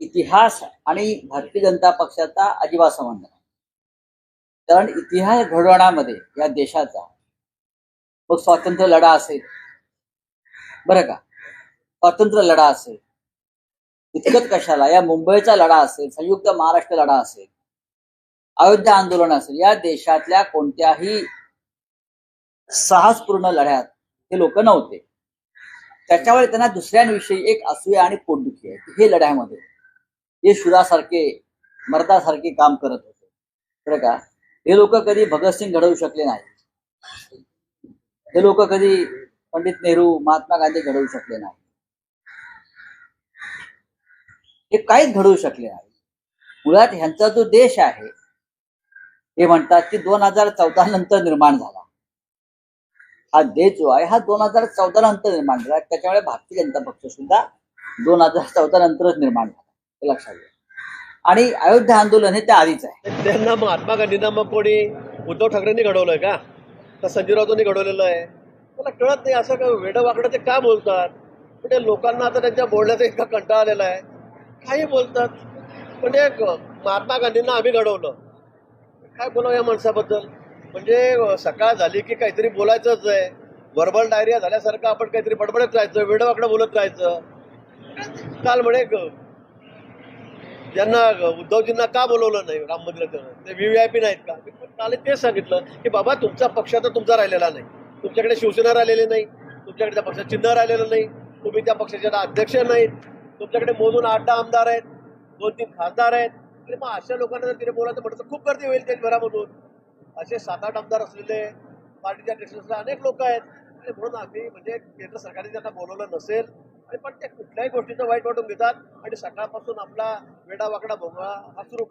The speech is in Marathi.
इतिहास आणि भारतीय जनता पक्षाचा अजिबात संबंध नाही. कारण इतिहास घडवण्यामध्ये या देशाचा मग स्वातंत्र्य लढा असेल. बरं का? स्वातंत्र्य लढा असेल. इतकंच कशाला? या मुंबईचा लढा असेल संयुक्त महाराष्ट्र लढा असेल अयोध्या आंदोलन असेल या देशातल्या कोणत्याही साहसपूर्ण लढ्यात हे लोक नव्हते. त्याच्यामुळे त्यांना दुसऱ्यांविषयी एक असूया आणि पोटदुखी आहे. हे लढ्यामध्ये हे शुरासारखे मर्दासारखे काम करत होते. बरं का? हे लोक कधी भगतसिंग घडवू शकले नाही हे लोक कधी पंडित नेहरू महात्मा गांधी घडवू शकले नाही हे काहीच घडवू शकले नाही मुळात ह्यांचा जो देश आहे हे म्हणतात की दोन हजार चौदा नंतर निर्माण झाला. हा देश जो आहे हा दोन हजार चौदा नंतर निर्माण झाला. त्याच्यामुळे भारतीय जनता पक्ष सुद्धा दोन हजार चौदा नंतरच निर्माण झाला. हे लक्षात घ्या. आणि अयोध्या आंदोलन हे त्या आधीच आहे त्यांना महात्मा गांधींना मग कोणी उद्धव ठाकरेंनी घडवलंय का? तर संजय राऊतांनी घडवलेलं आहे? मला कळत नाही असं का वेडं वाकडं ते का बोलतात? पण ते लोकांना आता त्यांच्या बोलण्याचा इतका कंटाळा आलेला आहे. काही बोलतात. म्हणजे महात्मा गांधींना आम्ही घडवलं. काय बोलावं या माणसाबद्दल? म्हणजे सकाळ झाली की काहीतरी बोलायचंच आहे. वर्बल डायरिया झाल्यासारखं आपण काहीतरी बडबडत राहायचं वेडं वाकडं बोलत राहायचं. काल म्हणे ज्यांना उद्धवजींना का बोलवलं नाही राम मंदिराचं ते व्ही व्ही आय पी नाहीत का? मी तेच सांगितलं की बाबा तुमचा पक्ष तर तुमचा राहिलेला नाही. तुमच्याकडे शिवसेना राहिलेली नाही. तुमच्याकडे त्या पक्षाचं चिन्ह राहिलेलं नाही. तुम्ही त्या पक्षाचे अध्यक्ष नाहीत. तुमच्याकडे मोजून आठ दहा आमदार आहेत. दोन तीन खासदार आहेत. आणि मग अशा लोकांना जर तिने बोलायचं म्हटलं तर खूप गर्दी होईल देशभरामधून असे सात आठ आमदार असलेले पार्टीच्या अध्यक्षांना अनेक लोक आहेत. आणि म्हणून आम्ही म्हणजे केंद्र सरकारने त्यांना बोलवलं नसेल. आणि पण त्या कुठल्याही गोष्टीचं वाईट वाटून घेतात. आणि सकाळपासून आपला वेडा वाकडा भोंगळा हा सुरू